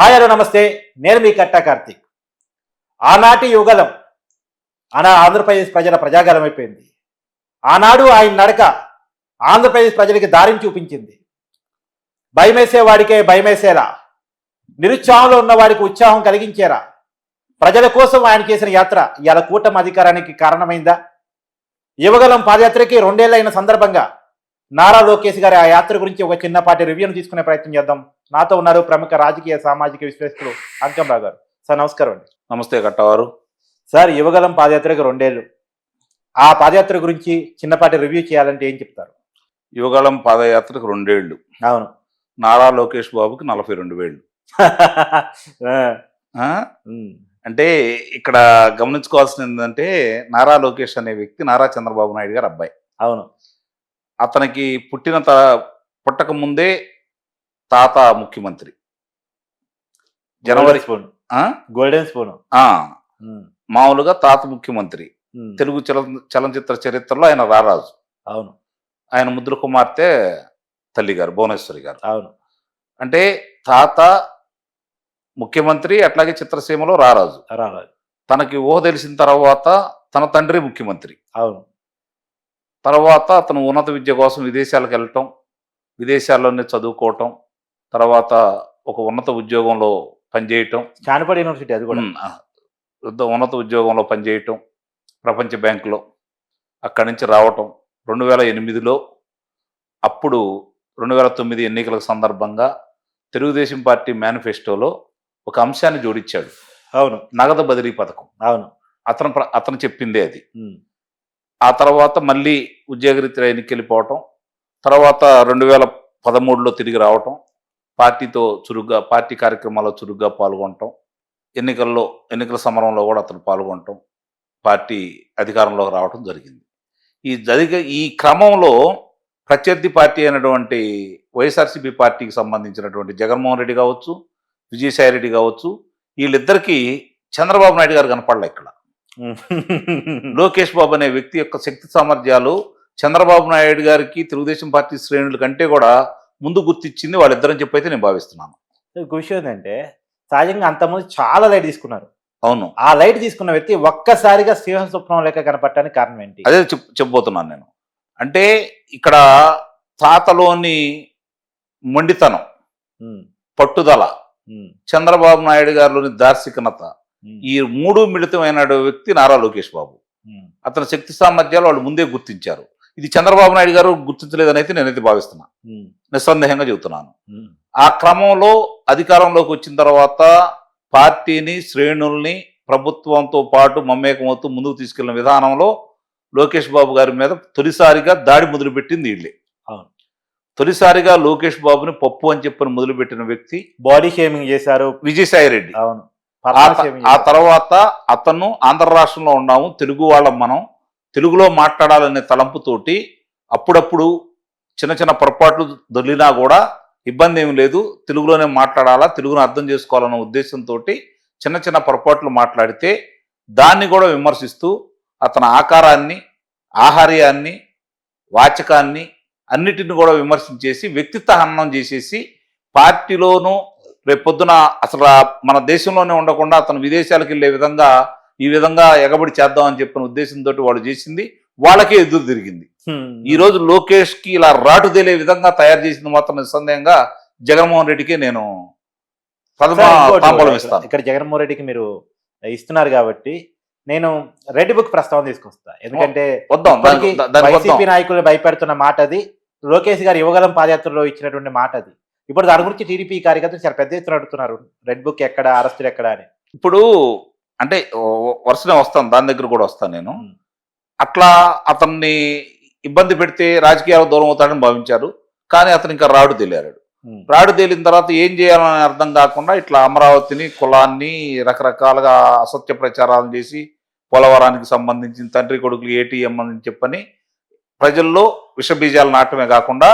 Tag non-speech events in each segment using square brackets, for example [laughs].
Hi hello నమస్తే. నేను మీ కట్టా కార్తీక్. ఆనాటి యుగలం అనా ఆంధ్రప్రదేశ్ ప్రజల ప్రజాగలం అయిపోయింది. ఆనాడు ఆయన నడక ఆంధ్రప్రదేశ్ ప్రజలకి దారిని చూపించింది. భయమేసేవాడికే భయమేసేలా నిరుత్సాహంలో ఉన్నవాడికి ఉత్సాహం కలిగించేరా ప్రజల కోసం ఆయన చేసిన యాత్ర ఇవాళ కూటమి అధికారానికి కారణమైందా? యువగలం పాదయాత్రకి రెండేళ్ళైన సందర్భంగా నారా లోకేష్ గారి ఆ యాత్ర గురించి ఒక చిన్నపాటి రివ్యూను తీసుకునే ప్రయత్నం చేద్దాం. నాతో ఉన్నారు ప్రముఖ రాజకీయ సామాజిక విశ్లేషకులు అంకంరావు గారు. సార్ నమస్కారం అండి. నమస్తే కట్టవారు సార్ యువగలం పాదయాత్రకు రెండేళ్ళు. ఆ పాదయాత్ర గురించి చిన్నపాటి రివ్యూ చేయాలంటే ఏం చెప్తారు? యువగళం పాదయాత్రకు రెండేళ్ళు అవును. నారా లోకేష్ బాబుకి నలభై రెండు వేళ్ళు. [laughs] అంటే ఇక్కడ గమనించుకోవాల్సింది ఏంటంటే నారా లోకేష్ అనే వ్యక్తి నారా చంద్రబాబు నాయుడు గారు అబ్బాయి. అవును. అతనికి పుట్టిన త పుట్టక ముందే తాత ముఖ్యమంత్రి. జనవరి స్పూన్? గోల్డెన్ స్పూన్ ఆ, మామూలుగా తాత ముఖ్యమంత్రి. తెలుగు చల చలనచిత్ర చరిత్రలో ఆయన రారాజు. అవును. ఆయన ముద్ర కుమార్తె తల్లి గారు భువనేశ్వరి గారు. అవును. అంటే తాత ముఖ్యమంత్రి అట్లాగే చిత్రసీమలో రారాజు. రారాజు. తనకి ఊహ తెలిసిన తర్వాత తన తండ్రి ముఖ్యమంత్రి. అవును. తర్వాత అతను ఉన్నత విద్య కోసం విదేశాలకు వెళ్ళటం విదేశాల్లోనే చదువుకోవటం తర్వాత ఒక ఉన్నత ఉద్యోగంలో పనిచేయటం. చానపడి యూనివర్సిటీ అది కూడా. ఉన్నత ఉద్యోగంలో పనిచేయటం ప్రపంచ బ్యాంకులో. అక్కడి నుంచి రావటం రెండు వేల ఎనిమిదిలో. అప్పుడు రెండు వేల తొమ్మిది ఎన్నికల సందర్భంగా తెలుగుదేశం పార్టీ మేనిఫెస్టోలో ఒక అంశాన్ని జోడించాడు. అవును. నగదు బదిలీ పథకం. అవును. అతను ప్ర- అతను చెప్పిందే అది. ఆ తర్వాత మళ్ళీ ఉద్యోగరీత్యా ఎన్నికలు వెళ్ళిపోవటం. తర్వాత రెండు వేల పదమూడులో తిరిగి రావటం. పార్టీతో చురుగ్గా పార్టీ కార్యక్రమాల్లో చురుగ్గా పాల్గొనటం ఎన్నికల్లో ఎన్నికల సమరంలో కూడా అతను పాల్గొనటం పార్టీ అధికారంలోకి రావటం జరిగింది ఈ జరిగే ఈ క్రమంలో ప్రత్యర్థి పార్టీ అయినటువంటి వైఎస్ఆర్సీపీ పార్టీకి సంబంధించినటువంటి జగన్మోహన్ రెడ్డి కావచ్చు విజయసాయి రెడ్డి కావచ్చు వీళ్ళిద్దరికీ చంద్రబాబు నాయుడు గారు కనపడలే ఇక్కడ. లోకేష్ బాబు అనే వ్యక్తి యొక్క శక్తి సామర్థ్యాలు చంద్రబాబు నాయుడు గారికి తెలుగుదేశం పార్టీ శ్రేణుల కంటే కూడా ముందు గుర్తిచ్చింది వాళ్ళిద్దరని చెప్పి అయితే నేను భావిస్తున్నాను. ఇంకో విషయం ఏంటంటే సహజంగా అంతకుముందు చాలా లైట్ తీసుకున్నారు. అవును. ఆ లైట్ తీసుకున్న వ్యక్తి ఒక్కసారిగా సింహ స్వప్నం లెక్క కనపడటానికి కారణం ఏంటి? అదే చెప్ చెప్పబోతున్నాను నేను. అంటే ఇక్కడ తాతలోని మొండితనం పట్టుదల చంద్రబాబు నాయుడు గారిలోని దార్శికనత ఈ మూడు మిళితమైన వ్యక్తి నారా లోకేష్ బాబు. అతని శక్తి సామర్థ్యాలు వాళ్ళు ముందే గుర్తించారు. ఇది చంద్రబాబు నాయుడు గారు గుర్తించలేదని అయితే నేనైతే భావిస్తున్నా. నిస్సందేహంగా చెబుతున్నాను. ఆ క్రమంలో అధికారంలోకి వచ్చిన తర్వాత పార్టీని శ్రేణుల్ని ప్రభుత్వంతో పాటు మమేకమవుతూ ముందుకు తీసుకెళ్ళిన విధానంలో లోకేష్ బాబు గారి మీద తొలిసారిగా దాడి మొదలుపెట్టింది వీళ్ళే. అవును. తొలిసారిగా లోకేష్ బాబుని పప్పు అని చెప్పని మొదలుపెట్టిన వ్యక్తి బాడీ షేమింగ్ చేశారు. విజయసాయి రెడ్డి. అవును. ఆ. తర్వాత అతను ఆంధ్ర రాష్ట్రంలో ఉన్నాము తెలుగు వాళ్ళం మనం. తెలుగులో మాట్లాడాలనే తలంపుతోటి అప్పుడప్పుడు చిన్న చిన్న పొరపాట్లు దొర్లినా కూడా ఇబ్బంది ఏమి లేదు. తెలుగులోనే మాట్లాడాలా తెలుగును అర్థం చేసుకోవాలన్న ఉద్దేశంతో చిన్న చిన్న పొరపాట్లు మాట్లాడితే దాన్ని కూడా విమర్శిస్తూ అతని ఆకారాన్ని ఆహార్యాన్ని వాచకాన్ని అన్నిటిని కూడా విమర్శించేసి వ్యక్తిత్వ హననం చేసేసి పార్టీలోనూ రేపొద్దున అసలు మన దేశంలోనే ఉండకుండా అతను విదేశాలకు వెళ్ళే విధంగా ఈ విధంగా ఎగబడి చేద్దామని చెప్పిన ఉద్దేశంతో వాళ్ళు చేసింది వాళ్ళకే ఎదురు తిరిగింది. ఈ రోజు లోకేష్కి ఇలా రాటు తేలే విధంగా తయారు చేసింది మాత్రం నిస్సందేహంగా జగన్మోహన్ రెడ్డికి నేను ప్రథమ ఇస్తాను. ఇక్కడ జగన్మోహన్ రెడ్డికి మీరు ఇస్తున్నారు కాబట్టి నేను రెడ్ బుక్ ప్రస్తావన తీసుకొస్తా. ఎందుకంటే వైసీపీ నాయకులు భయపెడుతున్న మాట అది లోకేష్ గారు యువగలం పాదయాత్రలో ఇచ్చినటువంటి మాట అది. ఇప్పుడు దాని గురించి టీడీపీ కార్యకర్తలు చాలా పెద్ద ఎత్తున అడుగుతున్నారు రెడ్ బుక్ ఎక్కడ అరెస్టులు ఎక్కడ అని. ఇప్పుడు అంటే వరుసనే వస్తాను దాని దగ్గర కూడా వస్తాను నేను. అట్లా అతన్ని ఇబ్బంది పెడితే రాజకీయాలు దూరం అవుతాడని భావించారు కానీ అతను ఇంకా రాడు తేలాడు. రాడు తేలిన తర్వాత ఏం చేయాలని అర్థం కాకుండా ఇట్లా అమరావతిని కులాన్ని రకరకాలుగా అసత్య ప్రచారాలు చేసి పోలవరానికి సంబంధించిన తండ్రి కొడుకులు ఏటీఎం అని చెప్పని ప్రజల్లో విషబీజాలు నాటమే కాకుండా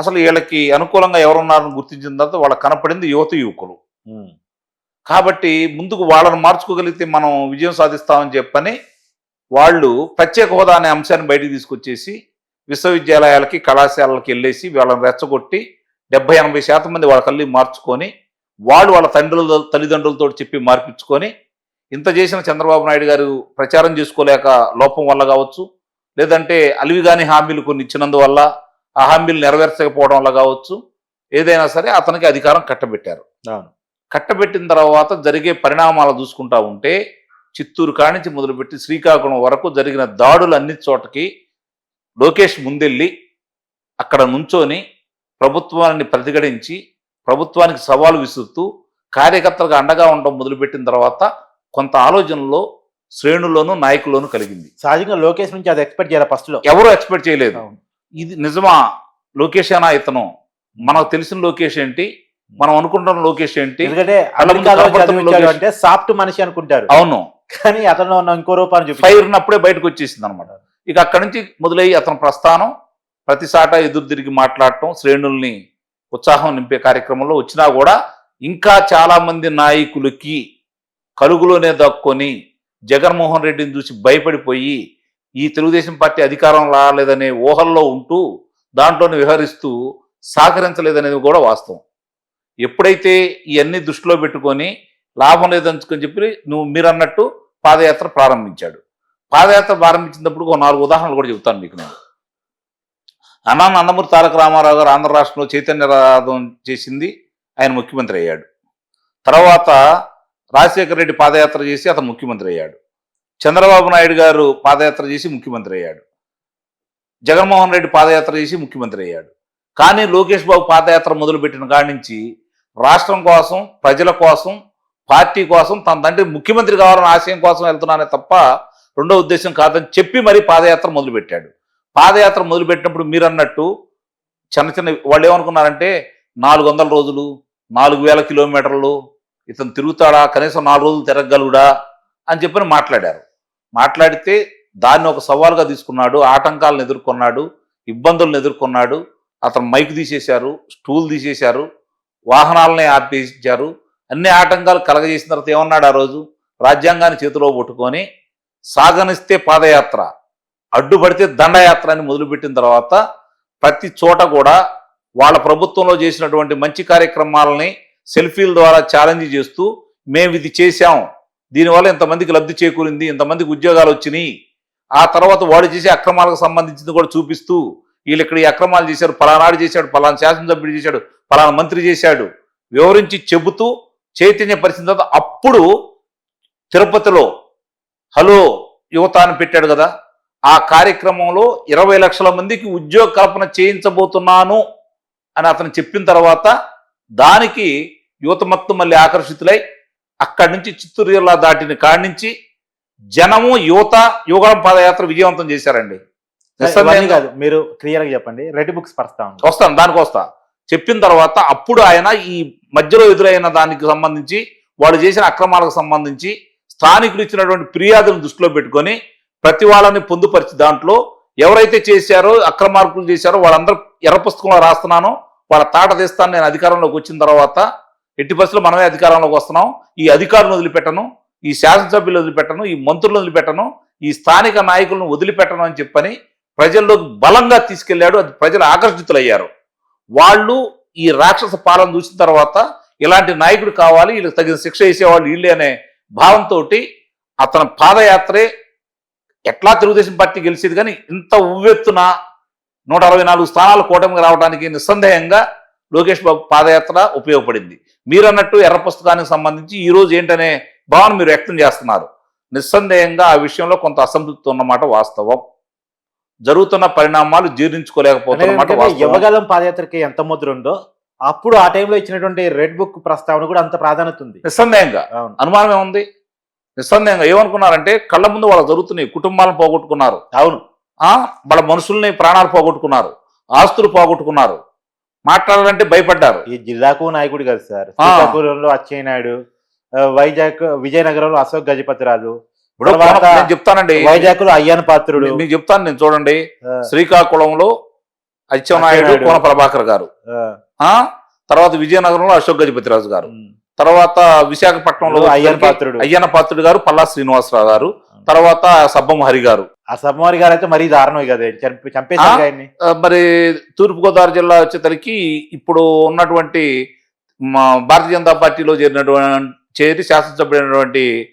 అసలు వీళ్ళకి అనుకూలంగా ఎవరున్నారని గుర్తించిన తర్వాత వాళ్ళకి కనపడింది యువత యువకులు. కాబట్టి ముందుకు వాళ్ళను మార్చుకోగలిగితే మనం విజయం సాధిస్తామని చెప్పని వాళ్ళు ప్రత్యేక హోదా అనే అంశాన్ని బయటకు తీసుకొచ్చేసి విశ్వవిద్యాలయాలకి కళాశాలకి వెళ్ళేసి వాళ్ళని రెచ్చగొట్టి డెబ్బై ఎనభై శాతం మంది వాళ్ళ కళ్ళు మార్చుకొని వాళ్ళు వాళ్ళ తండ్రుల తల్లిదండ్రులతో చెప్పి మార్పించుకొని ఇంత చేసిన చంద్రబాబు నాయుడు గారు ప్రచారం చేసుకోలేక లోపం వల్ల కావచ్చు లేదంటే అలివిగాని హామీలు కొన్ని ఇచ్చినందువల్ల ఆ హామీలు నెరవేర్చకపోవడం వల్ల కావచ్చు ఏదైనా సరే అతనికి అధికారం కట్టబెట్టారు. అవును. కట్టబెట్టిన తర్వాత జరిగే పరిణామాలు చూసుకుంటా ఉంటే చిత్తూరు కానించి మొదలుపెట్టి శ్రీకాకుళం వరకు జరిగిన దాడులు అన్ని చోటకి లోకేష్ ముందెళ్ళి అక్కడ నుంచొని ప్రభుత్వాన్ని ప్రతిఘటించి ప్రభుత్వానికి సవాలు విసురుతూ కార్యకర్తలకు అండగా ఉండడం మొదలుపెట్టిన తర్వాత కొంత ఆలోచనలో శ్రేణుల్లోనూ నాయకుల్లోనూ కలిగింది. సహజంగా లోకేష్ నుంచి అది ఎక్స్పెక్ట్ చేయాలి ఫస్ట్లో. ఎవరూ ఎక్స్పెక్ట్ చేయలేదు. ఇది నిజమా? లోకేష్ అనా ఇతను? మనకు తెలిసిన లోకేష్ ఏంటి? మనం అనుకుంటున్న లోకేష్ ఏంటి? ఎందుకంటే. అంటే సాఫ్ట్ మనిషి అనుకుంటారు. అవును. కానీ అతను ఇంకో రూపాన్ని చూపి ఫైర్ ఉన్నప్పుడే బయటకు వచ్చేసింది అనమాట ఇక అక్కడి నుంచి మొదలయ్యి అతని ప్రస్థానం ప్రతిసాట ఎదురు తిరిగి మాట్లాడటం శ్రేణుల్ని ఉత్సాహం నింపే కార్యక్రమంలో వచ్చినా కూడా ఇంకా చాలా మంది నాయకులకి కలుగులోనే దక్కొని జగన్మోహన్ రెడ్డిని చూసి భయపడిపోయి ఈ తెలుగుదేశం పార్టీ అధికారం రాలేదనే ఊహల్లో ఉంటూ దాంట్లోనే విహరిస్తూ సహకరించలేదనేది కూడా వాస్తవం. ఎప్పుడైతే ఇవన్నీ దృష్టిలో పెట్టుకొని లాభం లేదంచుకొని చెప్పి నువ్వు మీరు అన్నట్టు పాదయాత్ర ప్రారంభించాడు. పాదయాత్ర ప్రారంభించినప్పుడు ఒక నాలుగు ఉదాహరణలు కూడా చెబుతాను మీకు నేను. అన్నా నందమూరి తారక రామారావు గారు ఆంధ్ర రాష్ట్రంలో చైతన్య రథం చేసింది ఆయన ముఖ్యమంత్రి అయ్యాడు. తర్వాత రాజశేఖర రెడ్డి పాదయాత్ర చేసి అతను ముఖ్యమంత్రి అయ్యాడు. చంద్రబాబు నాయుడు గారు పాదయాత్ర చేసి ముఖ్యమంత్రి అయ్యాడు. జగన్మోహన్ రెడ్డి పాదయాత్ర చేసి ముఖ్యమంత్రి అయ్యాడు. కానీ లోకేష్ బాబు పాదయాత్ర మొదలుపెట్టిన కాడి నుంచి రాష్ట్రం కోసం ప్రజల కోసం పార్టీ కోసం తన తండ్రి ముఖ్యమంత్రి కావాలని ఆశయం కోసం వెళ్తున్నానే తప్ప రెండో ఉద్దేశం కాదని చెప్పి మరి పాదయాత్ర మొదలుపెట్టాడు. పాదయాత్ర మొదలుపెట్టినప్పుడు మీరు అన్నట్టు చిన్న చిన్న వాళ్ళు ఏమనుకున్నారంటే నాలుగు వందల రోజులు నాలుగు వేల కిలోమీటర్లు ఇతను తిరుగుతాడా కనీసం నాలుగు రోజులు తిరగగలుగుడా అని చెప్పని మాట్లాడారు. మాట్లాడితే దాన్ని ఒక సవాలుగా తీసుకున్నాడు ఆటంకాలను ఎదుర్కొన్నాడు ఇబ్బందులను ఎదుర్కొన్నాడు అతను మైక్ తీసేశారు స్టూల్ తీసేశారు వాహనాలని ఆపేసించారు అన్ని ఆటంకాలు కలగజేసిన తర్వాత ఏమన్నాడు ఆ రోజు? రాజ్యాంగాన్ని చేతిలో పట్టుకొని సాగనిస్తే పాదయాత్ర అడ్డుపడితే దండయాత్ర అని మొదలుపెట్టిన తర్వాత ప్రతి చోట కూడా వాళ్ళ ప్రభుత్వంలో చేసినటువంటి మంచి కార్యక్రమాలని సెల్ఫీల ద్వారా ఛాలెంజ్ చేస్తూ మేము ఇది చేశాం. దీనివల్ల ఇంతమందికి లబ్ధి చేకూరింది ఇంతమందికి ఉద్యోగాలు వచ్చినాయి. ఆ తర్వాత వాడు చేసే అక్రమాలకు సంబంధించింది కూడా చూపిస్తూ వీళ్ళు ఇక్కడ అక్రమాలు చేశారు పలానాడు చేశాడు పలానా శాసనసభ్యుడు చేశాడు పలానా మంత్రి చేశాడు. వివరించి చెబుతూ చైతన్య పరిచిన తర్వాత అప్పుడు తిరుపతిలో హలో యువత అని పెట్టాడు కదా. ఆ కార్యక్రమంలో ఇరవై లక్షల మందికి ఉద్యోగ కల్పన చేయించబోతున్నాను అని అతను చెప్పిన తర్వాత దానికి యువత మొత్తం మళ్ళీ ఆకర్షితులై అక్కడి నుంచి చిత్తూరు జిల్లా దాటిన కాడి నుంచి జనము యువత యువగళం పాదయాత్ర విజయవంతం చేశారండి. కాదు మీరు క్లియర్గా చెప్పండి. రెడ్ బుక్స్ వస్తాను దానికి వస్తా. చెప్పిన తర్వాత అప్పుడు ఆయన ఈ మధ్యలో ఎదురైన దానికి సంబంధించి వాళ్ళు చేసిన అక్రమాలకు సంబంధించి స్థానికులు ఇచ్చినటువంటి ఫిర్యాదులను దృష్టిలో పెట్టుకొని ప్రతి వాళ్ళని పొందుపరిచి దాంట్లో ఎవరైతే చేశారో అక్రమార్కులు చేశారో వాళ్ళందరూ ఎర్ర పుస్తకంలో రాస్తున్నానో వాళ్ళ తాట తీస్తాను నేను అధికారంలోకి వచ్చిన తర్వాత ఎట్టి పరిస్థితుల్లో మనమే అధికారంలోకి వస్తున్నాం ఈ అధికారులను వదిలిపెట్టను ఈ శాసనసభ్యులు వదిలిపెట్టను ఈ మంత్రులను వదిలిపెట్టను ఈ స్థానిక నాయకులను వదిలిపెట్టను అని చెప్పని ప్రజల్లోకి బలంగా తీసుకెళ్ళాడు అది ప్రజలు ఆకర్షితులయ్యారు. వాళ్ళు ఈ రాక్షస పాలన చూసిన తర్వాత ఇలాంటి నాయకుడు కావాలి వీళ్ళకి తగిన శిక్ష వేసేవాళ్ళు వీళ్ళే అనే భావంతో అతని పాదయాత్రే ఎట్లా తెలుగుదేశం పార్టీ గెలిచేది కానీ ఇంత ఉవ్వెత్తున నూట అరవై నాలుగు స్థానాలు కూటమికి రావడానికి నిస్సందేహంగా లోకేష్ బాబు పాదయాత్ర ఉపయోగపడింది. మీరన్నట్టు ఎర్ర పుస్తకానికి సంబంధించి ఈరోజు ఏంటనే భావన మీరు వ్యక్తం చేస్తున్నారు. నిస్సందేహంగా ఆ విషయంలో కొంత అసంతృప్తి ఉన్నమాట వాస్తవం. జరుగుతున్న పరిణామాలు జీర్ణించుకోలేకపోతున్నమాట వాస్తవం. యువగలం పాదయాత్రకి ఎంత ముద్ర ఉందో అప్పుడు ఆ టైంలో ఇచ్చినటువంటి రెడ్ బుక్ ప్రస్తావన కూడా అంత ప్రాధాన్యత ఉంది. నిస్సందేహంగా. అనుమానం ఏముంది నిస్సందేహంగా. ఏమనుకున్నారంటే కళ్ళ ముందు వాళ్ళ జరుగుతున్నాయి కుటుంబాలను పోగొట్టుకున్నారు. అవును. ఆ? వాళ్ళ మనుషుల్ని ప్రాణాలు పోగొట్టుకున్నారు. ఆస్తులు పోగొట్టుకున్నారు. మాట్లాడాలంటే భయపడ్డారు. ఈ జిల్లాకు నాయకుడు కాదు సార్. ఆ. శ్రీకాకుళంలో అచ్చెన్నాయుడు ఆ, వైజాగ్ విజయనగరంలో అశోక్ గజపతిరాజు ఇప్పుడు నేను చెప్తానండి. వైజాగ్లో అయ్యన్ పాత్రుడు. మీకు చెప్తాను నేను చూడండి. శ్రీకాకుళంలో అచ్చెన్నాయుడు. కోన ప్రభాకర్ గారు. ఆ, తర్వాత విజయనగరంలో అశోక్ గజపతిరాజు గారు. తర్వాత విశాఖపట్నంలో అయ్యన్ పాత్రుడు. అయ్యన్న పాత్రుడు గారు పల్లా శ్రీనివాసరావు గారు. తర్వాత సబ్బం హరి గారు. ఆ సబ్మోరి గారు అయితే మరీ దారుణం కదా చంపి- చంపేశారు మరి తూర్పుగోదావరి జిల్లా వచ్చేసరికి ఇప్పుడు ఉన్నటువంటి భారతీయ జనతా పార్టీలో చేరినటువంటి చేరి శాసనసభ్యుడైనటువంటి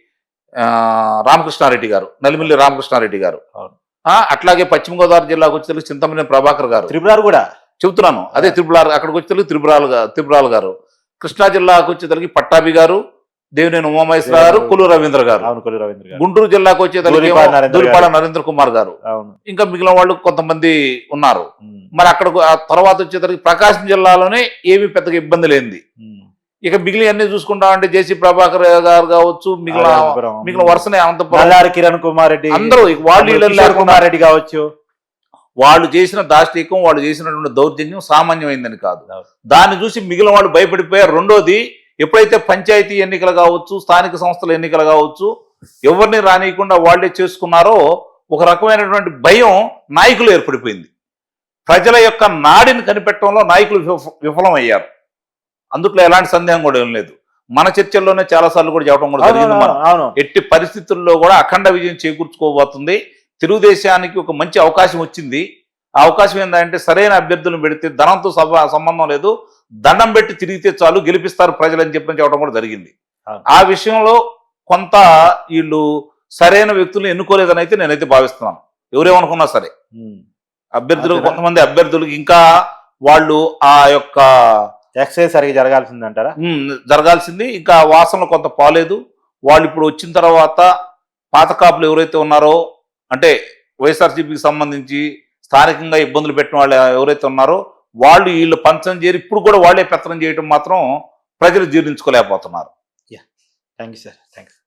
రామకృష్ణారెడ్డి గారు నలిమిల్లి రామకృష్ణారెడ్డి గారు. అవును. ఆ, అట్లాగే పశ్చిమ గోదావరి జిల్లాకు వచ్చేసరికి చింతమనేని ప్రభాకర్ గారు. త్రిపురారు కూడా? చెబుతున్నాను. అదే త్రిపురాలు అక్కడికి వచ్చేసరికి త్రిపురాలు త్రిపురాలు గారు. కృష్ణా జిల్లాకు వచ్చేసరికి పట్టాభి గారు దేవినేని ఉమామహేశ్వర గారు కులు రవీంద్ర గారు. గుంటూరు జిల్లాకు వచ్చేసరికి దూలిపాల నరేంద్ర కుమార్ గారు. అవును. ఇంకా మిగిలిన వాళ్ళు కొంతమంది ఉన్నారు. మరి అక్కడ తర్వాత వచ్చేసరికి ప్రకాశం జిల్లాలోనే ఏమీ పెద్దగా ఇబ్బంది లేనిది. ఇక మిగిలిన అన్ని చూసుకుంటామంటే జేసీ ప్రభాకర్ గారు కావచ్చు మిగిలిన. మిగిలిన వరుసనే అనంతపురం. కిరణ్ కుమార్ రెడ్డి అందరూ వాళ్ళు కుమార్ రెడ్డి కావచ్చు. వాళ్ళు చేసిన దాష్టీకం వాళ్ళు చేసినటువంటి దౌర్జన్యం సామాన్యమైందని కాదు. దాన్ని చూసి మిగిలిన వాళ్ళు భయపడిపోయారు. రెండోది ఎప్పుడైతే పంచాయతీ ఎన్నికలు కావచ్చు స్థానిక సంస్థల ఎన్నికలు కావచ్చు ఎవరిని రానియకుండా వాళ్ళే చేసుకున్నారో ఒక రకమైనటువంటి భయం నాయకులు ఏర్పడిపోయింది. ప్రజల యొక్క నాడిని కనిపెట్టడంలో నాయకులు విఫ- విఫలమయ్యారు. అందుట్లో ఎలాంటి సందేహం కూడా ఏం లేదు. మన చర్చల్లోనే చాలాసార్లు కూడా చెప్పడం కూడా జరిగింది మనం. ఎట్టి పరిస్థితుల్లో కూడా అఖండ విజయం చేకూర్చుకోబోతుంది. తెలుగుదేశానికి ఒక మంచి అవకాశం వచ్చింది. ఆ అవకాశం ఏంటంటే సరైన అభ్యర్థులను పెడితే ధనంతో సంబంధం లేదు. దండం పెట్టి తిరిగితే చాలు గెలిపిస్తారు ప్రజలని చెప్పని చెప్పడం కూడా జరిగింది. ఆ విషయంలో కొంత వీళ్ళు సరైన వ్యక్తులను ఎన్నుకోలేదని అయితే నేనైతే భావిస్తున్నాను. ఎవరేమనుకున్నా సరే. అభ్యర్థులు? కొంతమంది అభ్యర్థులకు ఇంకా వాళ్ళు ఆ యొక్క ఎక్సైజ్ సరిగా జరగాల్సిందంటారా? ఉమ్, జరగాల్సింది. ఇంకా వాసనలు కొంత పోలేదు. వాళ్ళు ఇప్పుడు వచ్చిన తర్వాత పాత కాపులు ఎవరైతే ఉన్నారో అంటే వైఎస్ఆర్సీపీకి సంబంధించి స్థానికంగా ఇబ్బందులు పెట్టిన వాళ్ళు ఎవరైతే ఉన్నారో వాళ్ళు వీళ్ళు పంచం చేరి ఇప్పుడు కూడా వాళ్ళే పెత్తనం చేయడం మాత్రం ప్రజలు జీర్ణించుకోలేకపోతున్నారు. Thank you sir. Thank you